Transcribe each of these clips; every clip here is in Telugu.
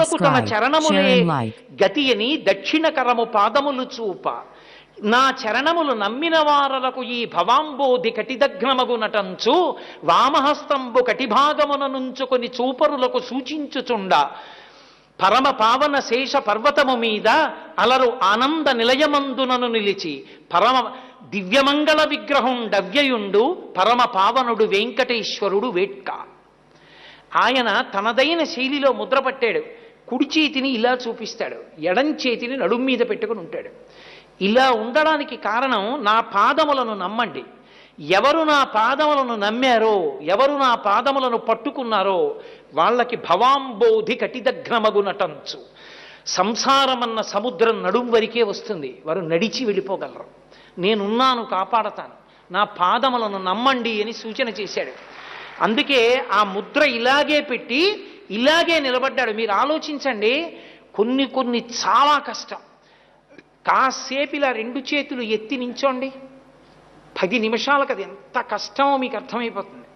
లకు తన subscribe, చరణములే share and like. గతి అని దక్షిణ కరము పాదములు చూప. నా చరణములు నమ్మిన వారలకు ఈ భవాంబోధి కటిదగ్నమగు నటంచు వామహస్తంబు కటిభాగమున నుంచుకొని చూపరులకు సూచించుచుండ. పరమ పావన శేష పర్వతము మీద అలరు ఆనంద నిలయమందునను నిలిచి పరమ దివ్యమంగళ విగ్రహం డవ్యయుండు పరమ పావనుడు వెంకటేశ్వరుడు వేట్క. ఆయన తనదైన శైలిలో ముద్ర పట్టాడు. కుడి చేతిని ఇలా చూపిస్తాడు. ఎడం చేతిని నడుం మీద పెట్టుకుని ఉంటాడు. ఇలా ఉండడానికి కారణం నా పాదములను నమ్మండి. ఎవరు నా పాదములను నమ్మారో ఎవరు నా పాదములను పట్టుకున్నారో వాళ్ళకి భవాంబోధి కటిదగ్నమగునటంచు సంసారమన్న సముద్రం నడుం వరకే వస్తుంది. వారు నడిచి వెళ్ళిపోగలరు. నేనున్నాను కాపాడతాను. నా పాదములను నమ్మండి అని సూచన చేశాడు. అందుకే ఆ ముద్ర ఇలాగే పెట్టి ఇలాగే నిలబడ్డాడు. మీరు ఆలోచించండి కొన్ని కొన్ని చాలా కష్టం. కాసేపు ఇలా రెండు చేతులు ఎత్తి నించోండి. పది నిమిషాలకు అది ఎంత కష్టమో మీకు అర్థమైపోతుంది.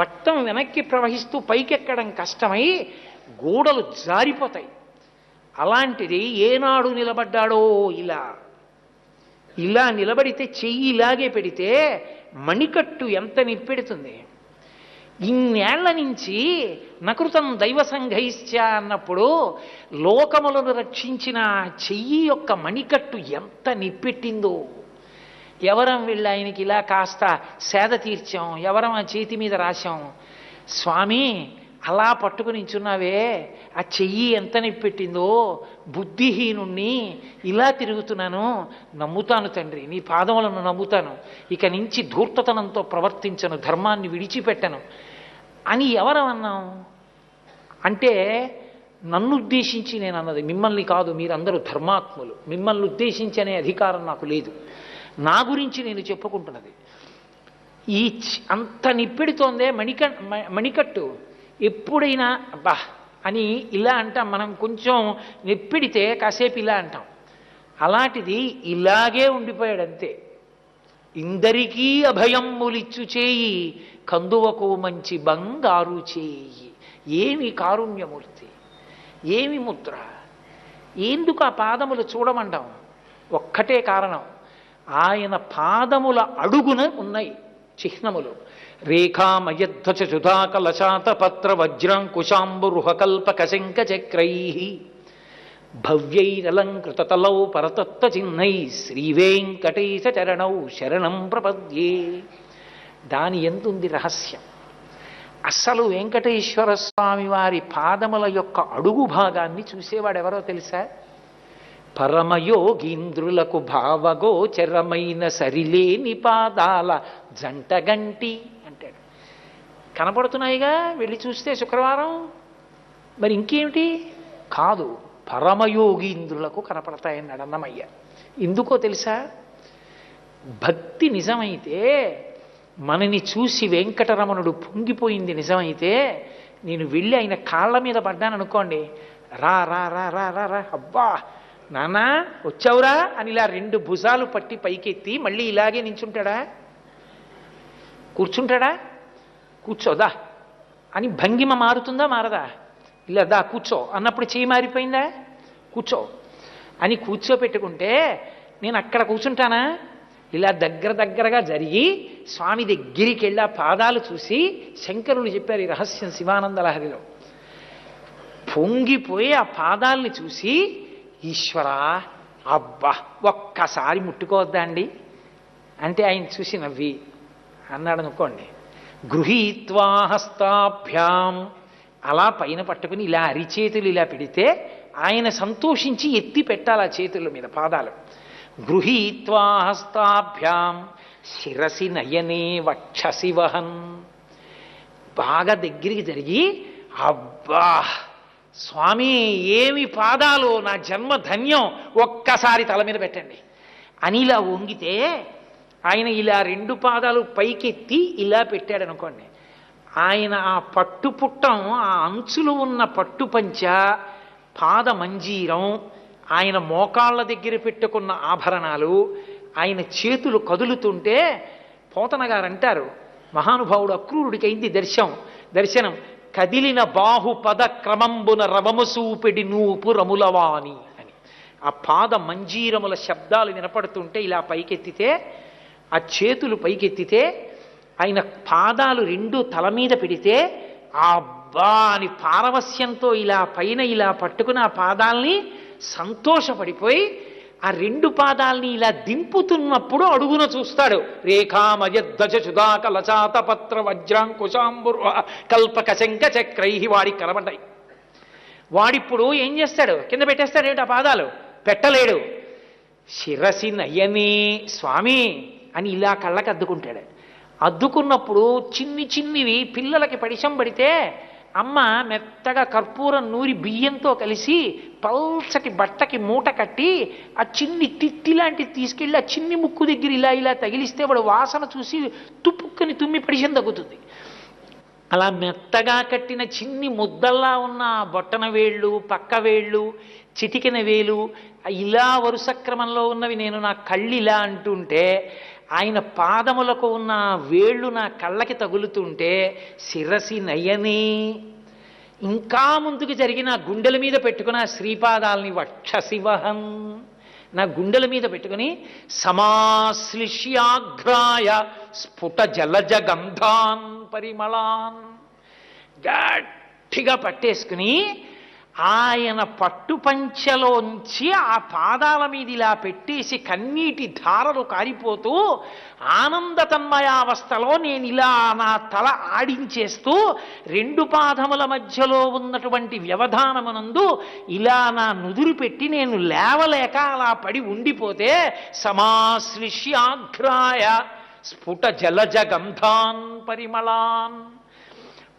రక్తం వెనక్కి ప్రవహిస్తూ పైకెక్కడం కష్టమై గోడలు జారిపోతాయి. అలాంటిది ఏనాడు నిలబడ్డాడో ఇలా. ఇలా నిలబడితే చెయ్యి ఇలాగే పెడితే మణికట్టు ఎంత నిప్పెడుతుంది? ఇన్నేళ్ళ నుంచి నకృతం దైవ సంఘైశ్చ అన్నప్పుడు లోకములను రక్షించిన చెయ్యి యొక్క మణికట్టు ఎంత నిప్పెట్టిందో. ఎవరం వెళ్ళి ఆయనకి ఇలా కాస్త సేద తీర్చాం ఎవరం ఆ చేతి మీద రాశాం. స్వామి అలా పట్టుకునించున్నావే ఆ చెయ్యి ఎంత నిప్పెట్టిందో బుద్ధిహీనుణ్ణి ఇలా తిరుగుతున్నాను నమ్ముతాను తండ్రి నీ పాదములను నమ్ముతాను ఇక నుంచి ధూర్తతనంతో ప్రవర్తించను ధర్మాన్ని విడిచిపెట్టను అని ఎవరమన్నాం అంటే నన్ను ఉద్దేశించి నేను అన్నది మిమ్మల్ని కాదు మీరందరూ ధర్మాత్ములు మిమ్మల్ని ఉద్దేశించి అనే అధికారం నాకు లేదు. నా గురించి నేను చెప్పుకుంటున్నది. ఈ చి- అంత నిప్పిడితోందే మణిక మ- మణికట్టు. ఎప్పుడైనా అబ్బా అని ఇలా అంటాం. మనం కొంచెం నెప్పిడితే కాసేపు ఇలా అంటాం. అలాంటిది ఇలాగే ఉండిపోయాడు అంతే ఇందరికీ అభయం ములిచ్చు చేయి కందువకు మంచి బంగారు చేయి. ఏమి కారుణ్యమూర్తి ఏమి ముద్ర. ఎందుకు ఆ పాదములు చూడమంటాం ఒక్కటే కారణం. ఆయన పాదముల అడుగున ఉన్నాయి చిహ్నములు. రేఖామయధ్వజ సుధాకలశాత పత్ర వజ్రాంకుశాంబురుహకల్పక శంఖ భవ్యైరలంకృతతలౌ పరతత్వ చిహ్నై శరణం ప్రపద్యే. దాని ఎందుంది రహస్యం? అస్సలు వెంకటేశ్వర స్వామి వారి పాదముల యొక్క అడుగు భాగాన్ని చూసేవాడెవరో తెలుసా? పరమయోగీంద్రులకు భావగోచరమైన సరిలేని పాదాల జంటగంటి కనపడుతున్నాయిగా వెళ్ళి చూస్తే శుక్రవారం. మరి ఇంకేమిటి? కాదు పరమయోగి ఇంద్రులకు కనపడతాయన్నాడు అన్నమయ్య ఎందుకో తెలుసా? భక్తి నిజమైతే మనని చూసి వెంకటరమణుడు పొంగిపోయింది నిజమైతే నేను వెళ్ళి ఆయన కాళ్ళ మీద పడ్డాను అనుకోండి రా రా రా రా రా రా అబ్బా! నానా వచ్చావురా? అని ఇలా రెండు భుజాలు పట్టి పైకెత్తి మళ్ళీ ఇలాగే నించుంటాడా? కూర్చుంటాడా? కూర్చోదా అని భంగిమ మారుతుందా మారదా? ఇలా దా కూర్చో. అన్నప్పుడు చేయి మారిపోయిందా? కూర్చో. అని కూర్చోపెట్టుకుంటే నేను అక్కడ కూర్చుంటానా? ఇలా దగ్గర దగ్గరగా జరిగి స్వామి దగ్గరికి వెళ్ళి ఆ పాదాలు చూసి శంకరులు చెప్పారు ఈ రహస్యం శివానంద లహరిలో పొంగిపోయి ఆ పాదాలని చూసి ఈశ్వరా అబ్బా ఒక్కసారి ముట్టుకోవద్దా అండి? అంటే ఆయన చూసి నవ్వి అన్నాడు అనుకోండి. గృహీత్వా హస్తాభ్యాం. అలా పైన పట్టుకుని ఇలా అరిచేతులు ఇలా పెడితే ఆయన సంతోషించి ఎత్తి పెట్టాలి ఆ చేతుల మీద పాదాలు. గృహీత్వా హస్తాభ్యాం. శిరసి నయనే వక్షసి వహన్. బాగా దగ్గరికి జరిగి అబ్బా స్వామి ఏమి పాదాలు? నా జన్మ ధన్యం. ఒక్కసారి తల మీద పెట్టండి. అనిలా వంగితే ఆయన ఇలా రెండు పాదాలు పైకెత్తి ఇలా పెట్టాడు అనుకోండి ఆయన ఆ పట్టు పుట్టం ఆ అంచులు ఉన్న పట్టు పంచ పాద మంజీరం ఆయన మోకాళ్ళ దగ్గర పెట్టుకున్న ఆభరణాలు ఆయన చేతులు కదులుతుంటే పోతన గారు అంటారు మహానుభావుడు అక్రూరుడికి అయింది దర్శనం దర్శనం. కదిలిన బాహుపద క్రమంబున రవమసూపిడి నూపు రములవాణి అని. ఆ పాద మంజీరముల శబ్దాలు వినపడుతుంటే ఇలా పైకెత్తితే ఆ చేతులు పైకెత్తితే ఆయన పాదాలు రెండు తల మీద పెడితే ఆ అబ్బా అని పారవస్యంతో ఇలా పైన ఇలా పట్టుకుని ఆ పాదాల్ని సంతోషపడిపోయి ఆ రెండు పాదాల్ని ఇలా దింపుతున్నప్పుడు అడుగున చూస్తాడు. రేఖామయధ్వజ సుధాక లచాత పత్ర వజ్రాంకుశాంబుర్ కల్పక శంక చక్రై వాడి కనబడ్డాయి వాడిప్పుడు ఏం చేస్తాడు? కింద పెట్టేస్తాడు ఏమిటి ఆ పాదాలు? పెట్టలేడు. శిరసి నయనే స్వామి అని ఇలా కళ్ళకి అద్దుకుంటాడు అద్దుకున్నప్పుడు చిన్ని చిన్నివి పిల్లలకి పడిశం పడితే అమ్మ మెత్తగా కర్పూరం నూరి బియ్యంతో కలిసి పల్చటి బట్టకి మూట కట్టి ఆ చిన్ని తిత్తి లాంటిది తీసుకెళ్ళి ఆ చిన్ని ముక్కు దగ్గర ఇలా ఇలా తగిలిస్తే వాడు వాసన చూసి తుప్పుక్కుని తుమ్మి పడిశం తగ్గుతుంది. అలా మెత్తగా కట్టిన చిన్ని ముద్దల్లా ఉన్న బొట్టన వేళ్ళు పక్క వేళ్ళు చిటికిన వేలు ఇలా వరుస క్రమంలో ఉన్నవి నేను నా కళ్ళు ఇలా అంటుంటే ఆయన పాదములకు ఉన్న వేళ్ళు నా కళ్ళకి తగులుతుంటే శిరసి నయనే. ఇంకా ముందుకు జరిగిన గుండెల మీద పెట్టుకున్న శ్రీపాదాలని వక్షశివహం. నా గుండెల మీద పెట్టుకుని సమాశ్లిష్యాఘ్రాయ స్ఫుట జలజ గంధాన్ పరిమళాన్. గట్టిగా పట్టేసుకుని ఆయన పట్టుపంచలోంచి ఆ పాదాల మీద ఇలా పెట్టేసి కన్నీటి ధారలు కారిపోతూ ఆనంద తన్మయావస్థలో నేను ఇలా నా తల ఆడించేస్తూ రెండు పాదముల మధ్యలో ఉన్నటువంటి వ్యవధానమునందు ఇలా నా నుదురు పెట్టి నేను లేవలేక అలా పడి ఉండిపోతే సమాశ్లిష్యాఘ్రాయ స్ఫుట జలజ గంధాన్ పరిమళాన్.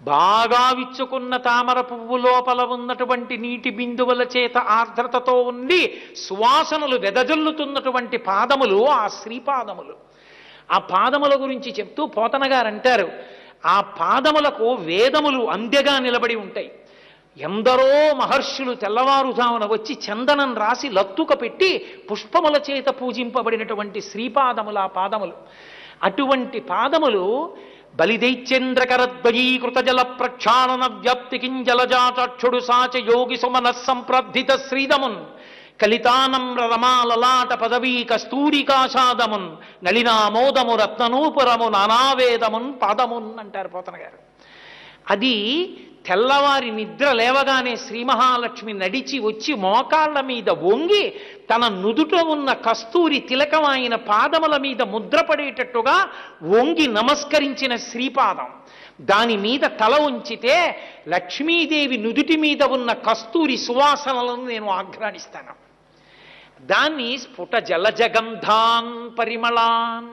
బాగా విచ్చుకున్న తామర పువ్వు లోపల ఉన్నటువంటి నీటి బిందువుల చేత ఆర్ద్రతతో ఉండి సువాసనలు వెదజల్లుతున్నటువంటి పాదములు ఆ శ్రీపాదములు. ఆ పాదముల గురించి చెప్తూ పోతన గారు అంటారు ఆ పాదములకు వేదములు అందెగా నిలబడి ఉంటాయి. ఎందరో మహర్షులు తెల్లవారుజామున వచ్చి చందనం రాసి లత్తుక పెట్టి పుష్పముల చేత పూజింపబడినటువంటి శ్రీపాదములు ఆ పాదములు. అటువంటి పాదములు బలిదైత్యేంద్రకరద్వయీకృత జల ప్రక్షాళన వ్యాప్తి కింజలజాచక్షుడు సాచ యోగి సుమన సంప్రబ్ధిత శ్రీదమున్ కలితానమ్ర రమాలలాట పదవీ కస్తూరికాషాదమున్ నళినామోదము రత్ననూపురము నానావేదమున్ పాదమున్ అంటారు పోతన గారు అది తెల్లవారి నిద్ర లేవగానే శ్రీ మహాలక్ష్మి నడిచి వచ్చి మోకాళ్ళ మీద వంగి తన నుదుట ఉన్న కస్తూరి తిలకమైన పాదముల మీద ముద్రపడేటట్టుగా వంగి నమస్కరించిన శ్రీపాదం. దాని మీద తల ఉంచితే లక్ష్మీదేవి నుదుటి మీద ఉన్న కస్తూరి సువాసనలను నేను ఆఘ్రానిస్తాను దాన్ని స్ఫుట జలజగంధాన్ పరిమళాన్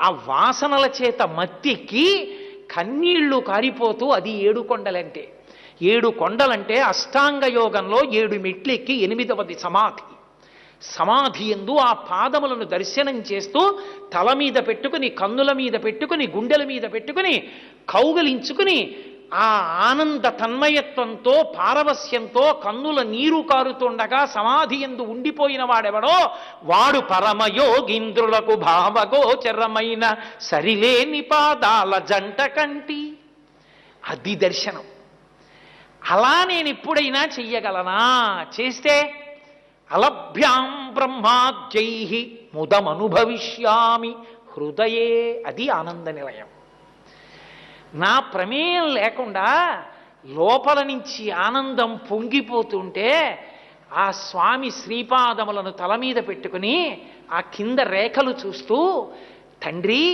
ఆ వాసనల చేత మత్తికి కన్నీళ్ళు కారిపోతూ అది ఏడుకొండలంటే. ఏడు కొండలంటే అష్టాంగ యోగంలో ఏడు మెట్లెక్కి ఎనిమిదవది సమాధి. సమాధి ఎందు ఆ పాదములను దర్శనం చేస్తూ తల మీద పెట్టుకుని కన్నుల మీద పెట్టుకుని గుండెల మీద పెట్టుకుని కౌగలించుకుని ఆ ఆనంద తన్మయత్వంతో పారవస్యంతో కన్నుల నీరు కారుతుండగా సమాధి ఎందు ఉండిపోయిన వాడెవడో? వాడు పరమయోగింద్రులకు భావగోచరమైన సరిలేని పాదాల జంట కంటి. అది దర్శనం. అలా నేను ఎప్పుడైనా చెయ్యగలనా? చేస్తే అలభ్యాం బ్రహ్మాద్యై ముదమనుభవిష్యామి. హృదయే అది ఆనంద నిలయం నా ప్రమేయం లేకుండా లోపల నుంచి ఆనందం పొంగిపోతుంటే ఆ స్వామి శ్రీపాదములను తల మీద పెట్టుకుని ఆ కింద రేఖలు చూస్తూ తండ్రి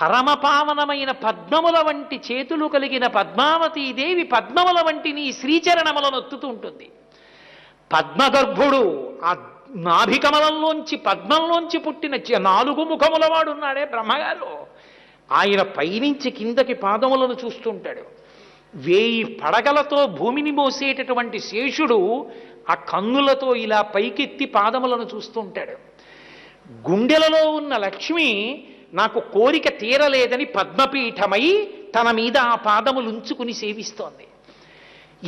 పరమపావనమైన పద్మముల వంటి చేతులు కలిగిన పద్మావతీదేవి పద్మముల వంటి నీ శ్రీచరణములను ఒత్తుతూ ఉంటుంది. పద్మగర్భుడు ఆ నాభికమలంలోంచి పద్మంలోంచి పుట్టిన నాలుగు ముఖముల వాడున్నాడే బ్రహ్మగారు. ఆయన పైనుంచి కిందకి పాదములను చూస్తుంటాడు. వేయి పడగలతో భూమిని మోసేటటువంటి శేషుడు ఆ కన్నులతో ఇలా పైకెత్తి పాదములను చూస్తుంటాడు. గుండెలలో ఉన్న లక్ష్మి నాకు కోరిక తీరలేదని పద్మపీఠమై తన మీద ఆ పాదములు ఉంచుకుని సేవిస్తోంది.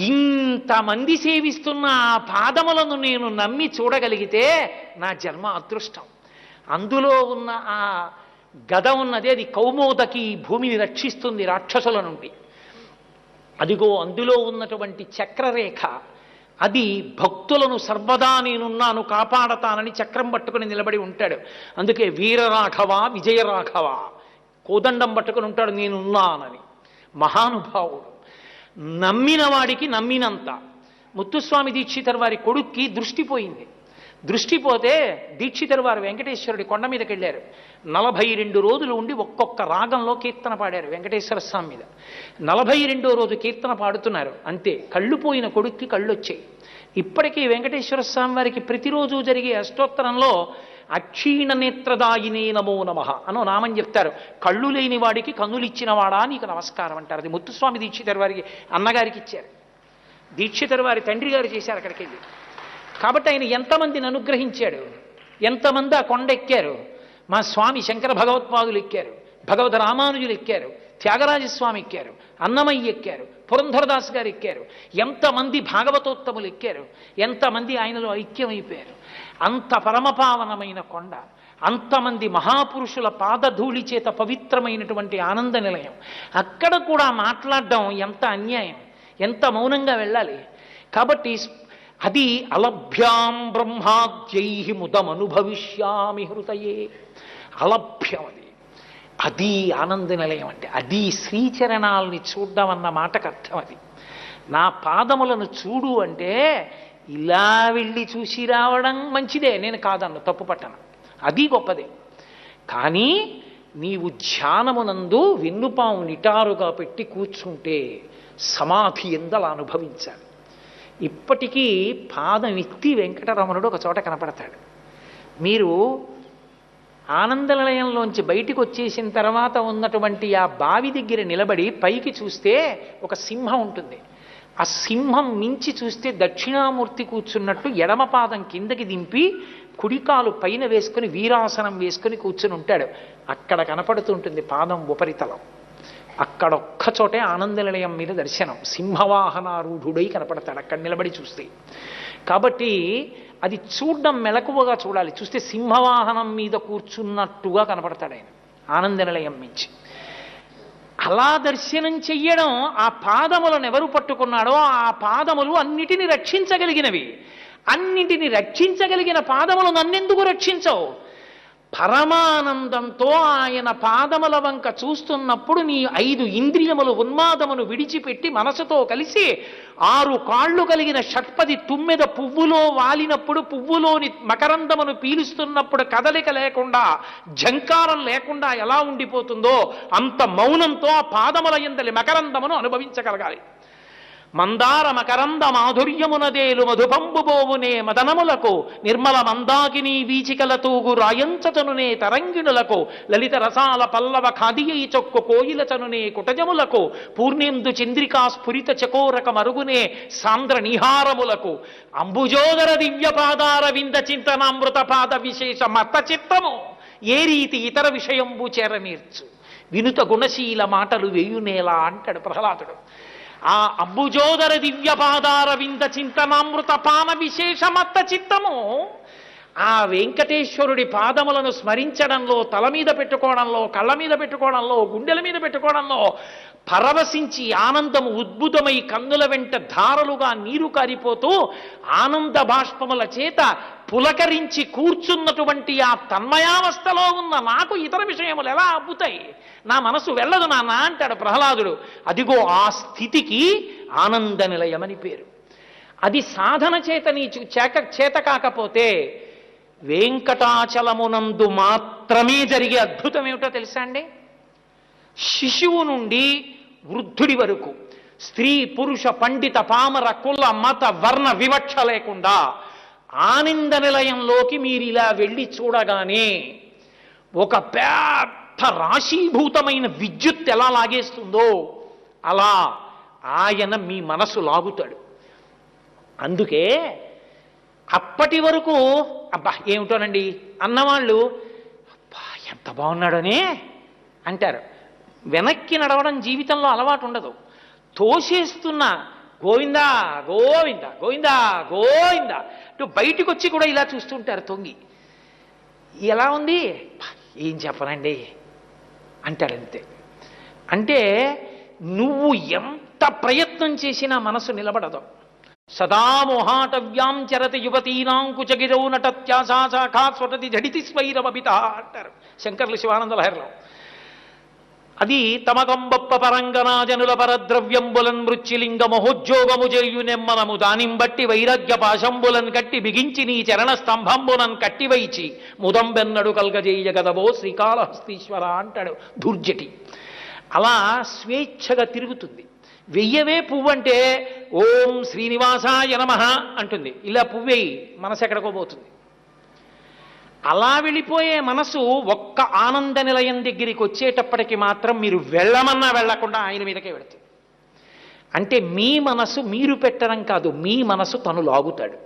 ఇంతమంది సేవిస్తున్న ఆ పాదములను నేను నమ్మి చూడగలిగితే నా జన్మ అదృష్టం. అందులో ఉన్న ఆ గద ఉన్నది అది కౌమోదకి భూమిని రక్షిస్తుంది రాక్షసుల నుండి. అదిగో అందులో ఉన్నటువంటి చక్రరేఖ అది భక్తులను సర్వదా నేనున్నాను కాపాడతానని చక్రం పట్టుకుని నిలబడి ఉంటాడు. అందుకే వీరరాఘవ విజయరాఘవ కోదండం పట్టుకుని ఉంటాడు నేనున్నానని. మహానుభావుడు. నమ్మిన వాడికి నమ్మినంత. ముత్తుస్వామి దీక్షితర్ వారి కొడుక్కి దృష్టిపోయింది దృష్టి పోతే దీక్షితర్ వారు వెంకటేశ్వరుడి కొండ మీదకి వెళ్ళారు. నలభై రెండు రోజులు ఉండి ఒక్కొక్క రాగంలో కీర్తన పాడారు వెంకటేశ్వర స్వామి మీద. నలభై రెండో రోజు కీర్తన పాడుతున్నారు. అంతే కళ్ళు పోయిన కొడుక్కి కళ్ళు వచ్చాయి ఇప్పటికీ వెంకటేశ్వర స్వామి వారికి ప్రతిరోజు జరిగే అష్టోత్తరంలో అక్షీణ నేత్రదాయినే నమో నమ అనో నామం చెప్తారు. కళ్ళు లేని వాడికి కన్నులిచ్చిన నీకు నమస్కారం అంటారు. అది ముత్తుస్వామి దీక్షితర్ వారికి అన్నగారికి ఇచ్చారు. దీక్షితర్ వారి తండ్రి గారు చేశారు అక్కడికి వెళ్ళి. కాబట్టి ఆయన ఎంతమందిని అనుగ్రహించాడు? ఎంతమంది ఆ కొండ ఎక్కారు? మా స్వామి శంకర భగవత్పాదులు ఎక్కారు భగవద్ రామానుజులు ఎక్కారు త్యాగరాజస్వామి ఎక్కారు అన్నమయ్య ఎక్కారు పురంధరదాస్ గారు ఎక్కారు. ఎంతమంది భాగవతోత్తములు ఎక్కారు? ఎంతమంది ఆయనలో ఐక్యమైపోయారు? అంత పరమపావనమైన కొండ అంతమంది మహాపురుషుల పాదధూళి చేత పవిత్రమైనటువంటి ఆనంద నిలయం. అక్కడ కూడా మాట్లాడడం ఎంత అన్యాయం ఎంత మౌనంగా వెళ్ళాలి? కాబట్టి అది అలభ్యాం బ్రహ్మాద్యై ముదమనుభవిష్యామి హృదయే. అలభ్యం అది. అది ఆనంద నిలయం అంటే అది శ్రీచరణాలని చూడడం అన్న మాటకు అర్థం అది. నా పాదములను చూడు అంటే ఇలా వెళ్ళి చూసి రావడం మంచిదే నేను కాదన్ను తప్పు పట్టను. అది గొప్పదే. కానీ నీవు ధ్యానమునందు వెన్నుపాము నిటారుగా పెట్టి కూర్చుంటే సమాధి ఎందలా అనుభవించాలి. ఇప్పటికీ పాదం ఎత్తి వెంకటరమణుడు ఒక చోట కనపడతాడు. మీరు ఆనందలయంలోంచి బయటికి వచ్చేసిన తర్వాత ఉన్నటువంటి ఆ బావి దగ్గర నిలబడి పైకి చూస్తే ఒక సింహం ఉంటుంది. ఆ సింహం మించి చూస్తే దక్షిణామూర్తి కూర్చున్నట్టు ఎడమ పాదం కిందకి దింపి కుడికాలు పైన వేసుకుని వీరాసనం వేసుకుని కూర్చుని ఉంటాడు. అక్కడ కనపడుతుంటుంది పాదం ఉపరితలం. అక్కడొక్క చోటే ఆనంద నిలయం మీద దర్శనం. సింహవాహనారూఢుడై కనపడతాడు అక్కడ నిలబడి చూస్తే. కాబట్టి అది చూడడం మెలకువగా చూడాలి. చూస్తే సింహవాహనం మీద కూర్చున్నట్టుగా కనపడతాడు ఆయన ఆనంద నిలయం నుంచి. అలా దర్శనం చెయ్యడం ఆ పాదములను ఎవరు పట్టుకున్నాడో ఆ పాదములు అన్నిటిని రక్షించగలిగినవి. అన్నింటిని రక్షించగలిగిన పాదములు నన్నెందుకు రక్షించవు? పరమానందంతో ఆయన పాదముల వంక చూస్తున్నప్పుడు నీ ఐదు ఇంద్రియములు ఉన్మాదమును విడిచిపెట్టి మనసుతో కలిసి ఆరు కాళ్ళు కలిగిన షట్పది తుమ్మెద పువ్వులో వాలినప్పుడు పువ్వులోని మకరందమును పీలుస్తున్నప్పుడు కదలిక లేకుండా జంకారం లేకుండా ఎలా ఉండిపోతుందో అంత మౌనంతో ఆ పాదముల ఎందలి మకరందమును అనుభవించగలగాలి. మందార మకరంద మాధుర్యమునదేలు మధుపంబుబోవునే మదనములకు నిర్మల మందాకిని వీచికల తూగు రాయంచతనునే తరంగిణులకు లలిత రసాల పల్లవ ఖాదియై చొక్కు కోయిలచనునే కుటజములకు పూర్ణేందు చంద్రికా స్ఫురిత చకోరక మరుగునే సాంద్ర నిహారములకు అంబుజోదర దివ్యపాదార వింద చింతనామృత పాద విశేష మత చిత్తము ఏ రీతి ఇతర విషయంబు చేరనీర్చు వినుత గుణశీల మాటలు వేయునేలా అంటాడు ప్రహ్లాదుడు. ఆ అంబుజోదర దివ్యపాదార వింద చింతనామృత పాన విశేషమత్త చిత్తము ఆ వెంకటేశ్వరుడి పాదములను స్మరించడంలో తల మీద పెట్టుకోవడంలో కళ్ళ మీద పెట్టుకోవడంలో గుండెల మీద పెట్టుకోవడంలో పరవశించి ఆనందము ఉద్భుతమై కన్నుల వెంట ధారలుగా నీరు కారిపోతూ ఆనంద బాష్పముల చేత పులకరించి కూర్చున్నటువంటి ఆ తన్మయావస్థలో ఉన్న నాకు ఇతర విషయములు ఎలా అబ్బుతాయి? నా మనసు వెళ్ళదు నాన్న అంటాడు ప్రహ్లాదుడు. అదిగో ఆ స్థితికి ఆనంద నిలయమని పేరు. అది సాధన చేత నీ చేక చేత కాకపోతే వెంకటాచలమునందు మాత్రమే జరిగే అద్భుతం ఏమిటో తెలుసా అండి? శిశువు నుండి వృద్ధుడి వరకు స్త్రీ పురుష పండిత పామర కుల మత వర్ణ వివక్ష లేకుండా ఆనంద నిలయంలోకి మీరు ఇలా వెళ్ళి చూడగానే ఒక పెద్ద రాశీభూతమైన విద్యుత్ ఎలా లాగేస్తుందో అలా ఆయన మీ మనసు లాగుతాడు. అందుకే అప్పటి వరకు అబ్బా ఏమిటోనండి? అన్నవాళ్ళు అబ్బా ఎంత బాగున్నాడనే? అంటారు. వెనక్కి నడవడం జీవితంలో అలవాటు ఉండదు. తోసేస్తున్న గోవిందా గోవింద గోవిందా గోవింద ఇటు బయటికి వచ్చి కూడా ఇలా చూస్తుంటారు తొంగి. ఎలా ఉంది? ఏం చెప్పనండి? అంటాడంతే అంటే నువ్వు ఎంత ప్రయత్నం చేసినా మనసు నిలబడదు. సదా మోహాటవ్యాం చరతి యువతీనాం కుచగిరౌ నటత్యాసా శాఖా స్వటతి జడితి స్వైరమభిత అంటారు. శంకర్లు శివానంద లహరిలో. అది తమకంబప్ప పరంగనాజనుల పరద్రవ్యంబులన్ మృత్యులింగ మహోద్యోగము చేయు నెమ్మనము దానిం బట్టి వైరాగ్య పాశంబులన్ కట్టి బిగించి నీ చరణ స్తంభంబులన్ కట్టివైచి ముదంబెన్నడు కల్గజేయ గదవో శ్రీకాళహస్తీశ్వర అంటాడు దుర్జటి అలా స్వేచ్ఛగా తిరుగుతుంది. వెయ్యవే పువ్వు అంటే ఓం శ్రీనివాసాయ నమ అంటుంది. ఇలా పువ్వేయి మనసు ఎక్కడికో పోతుంది. అలా వెళ్ళిపోయే మనసు ఒక్క ఆనంద నిలయం దగ్గరికి వచ్చేటప్పటికి మాత్రం మీరు వెళ్ళమన్నా వెళ్ళకుండా ఆయన మీదకే వెళుతుంది. అంటే మీ మనసు మీరు పెట్టడం కాదు మీ మనసు తను లాగుతాడు.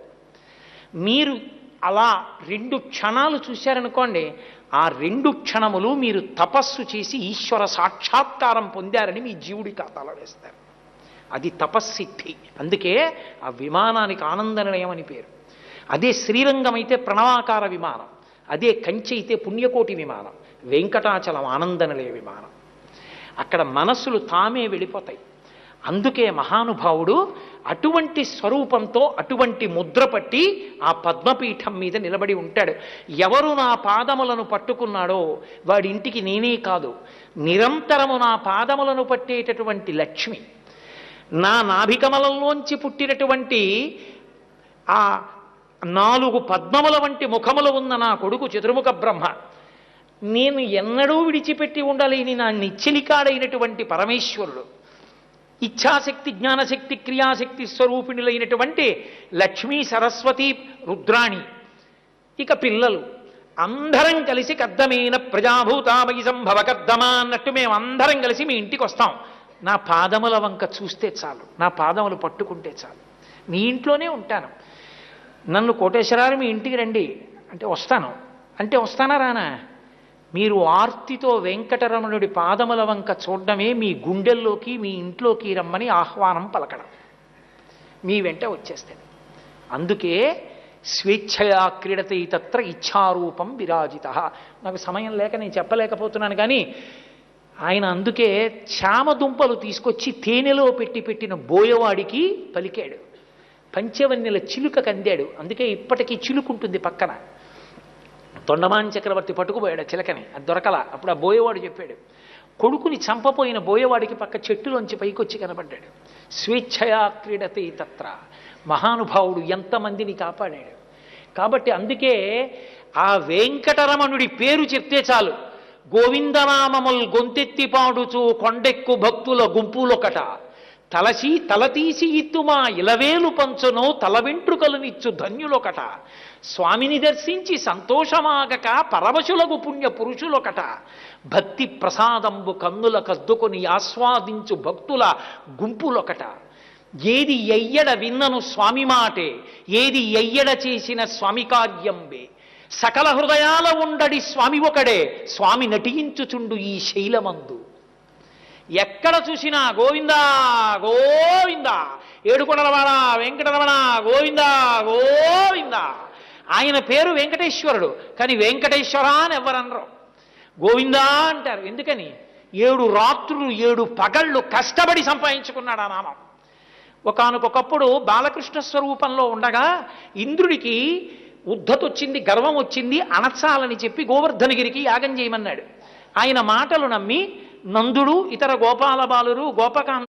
మీరు అలా రెండు క్షణాలు చూశారనుకోండి ఆ రెండు క్షణములు మీరు తపస్సు చేసి ఈశ్వర సాక్షాత్కారం పొందారని మీ జీవుడి ఖాతాలో వేస్తారు. అది తపస్సిద్ధి. అందుకే ఆ విమానానికి ఆనంద నిలయం అని పేరు. అదే శ్రీరంగం అయితే ప్రణవాకార విమానం. అదే కంచి అయితే పుణ్యకోటి విమానం. వెంకటాచలం ఆనంద నిలయ విమానం. అక్కడ మనస్సులు తామే వెళ్ళిపోతాయి. అందుకే మహానుభావుడు అటువంటి స్వరూపంతో అటువంటి ముద్ర పట్టి ఆ పద్మపీఠం మీద నిలబడి ఉంటాడు. ఎవరు నా పాదములను పట్టుకున్నాడో వాడి ఇంటికి నేనే కాదు. నిరంతరము నా పాదములను పట్టేటటువంటి లక్ష్మి. నా నాభికమలంలోంచి పుట్టినటువంటి ఆ నాలుగు పద్మముల వంటి ముఖములు ఉన్న నా కొడుకు చతుర్ముఖ బ్రహ్మ. నేను ఎన్నడూ విడిచిపెట్టి ఉండలేని నా నిచ్చిలికాడైనటువంటి పరమేశ్వరుడు. ఇచ్ఛాశక్తి జ్ఞానశక్తి క్రియాశక్తి స్వరూపిణులైనటువంటి లక్ష్మీ సరస్వతి రుద్రాణి. ఇక పిల్లలు. అందరం కలిసి కద్దమైన ప్రజాభూతామయి సంభవ కద్దమా అన్నట్టు మేము అందరం కలిసి మీ ఇంటికి వస్తాం. నా పాదముల వంక చూస్తే చాలు. నా పాదములు పట్టుకుంటే చాలు. మీ ఇంట్లోనే ఉంటాను. నన్ను కోటేశ్వరాలు మీ ఇంటికి రండి. అంటే వస్తాను. అంటే వస్తానా రానా? మీరు ఆర్తితో వెంకటరమణుడి పాదముల వంక చూడడమే మీ గుండెల్లోకి మీ ఇంట్లోకి రమ్మని ఆహ్వానం పలకడం. మీ వెంట వచ్చేస్తాను. అందుకే స్వేచ్ఛయా క్రీడతే తత్ర ఇచ్ఛారూపం విరాజిత. నాకు సమయం లేక నేను చెప్పలేకపోతున్నాను కానీ ఆయన అందుకే చామదుంపలు తీసుకొచ్చి తేనెలో పెట్టి పెట్టిన బోయవాడికి పలికాడు. పంచవన్నెల చిలుక కందాడు. అందుకే ఇప్పటికీ చిలుకుంటుంది పక్కన. తొండమాన్ చక్రవర్తి పట్టుకుపోయాడు చిలకని. అది దొరకల. అప్పుడు ఆ బోయవాడు చెప్పాడు కొడుకుని చంపపోయిన బోయవాడికి పక్క చెట్టులోంచి పైకొచ్చి కనబడ్డాడు. స్వేచ్ఛయా క్రీడతే తత్ర. మహానుభావుడు ఎంతమందిని కాపాడాడు. కాబట్టి అందుకే ఆ వెంకటరమణుడి పేరు చెప్తే చాలు. గోవిందనామముల్ గొంతెత్తి పాడుచు కొండెక్కు భక్తుల గుంపులొకట. తలసి తలతీసి ఇత్తుమా ఇలవేలు పంచును తల వెంట్రుకలనిచ్చు ధన్యులొకట. స్వామిని దర్శించి సంతోషమాగక పరవశులకు పుణ్య పురుషులొకట. భక్తి ప్రసాదంబు కన్నుల కద్దుకొని ఆస్వాదించు భక్తుల గుంపులొకట. ఏది ఎయ్యడ విన్నను స్వామి మాటే ఏది ఎయ్యడ చేసిన స్వామి కార్యంబే సకల హృదయాల ఉండడి స్వామి ఒకడే. స్వామి నటించుచుండు ఈ శైలమందు. ఎక్కడ చూసినా గోవిందా గోవిందా. ఏడుకొండలవాడ వెంకటరమణ గోవిందా గోవిందా. ఆయన పేరు వెంకటేశ్వరుడు కానీ వెంకటేశ్వర అని ఎవరనరు గోవిందా అంటారు. ఎందుకని? ఏడు రాత్రులు ఏడు పగళ్ళు కష్టపడి సంపాదించుకున్నాడు ఆ నామం. ఒకనకొకప్పుడు బాలకృష్ణ స్వరూపంలో ఉండగా ఇంద్రుడికి ఉద్ధతొచ్చింది గర్వం వచ్చింది అనచాలని చెప్పి గోవర్ధనగిరికి యాగం చేయమన్నాడు. ఆయన మాటలు నమ్మి నందుడు ఇతర గోపాల బాలురు గోపకాంత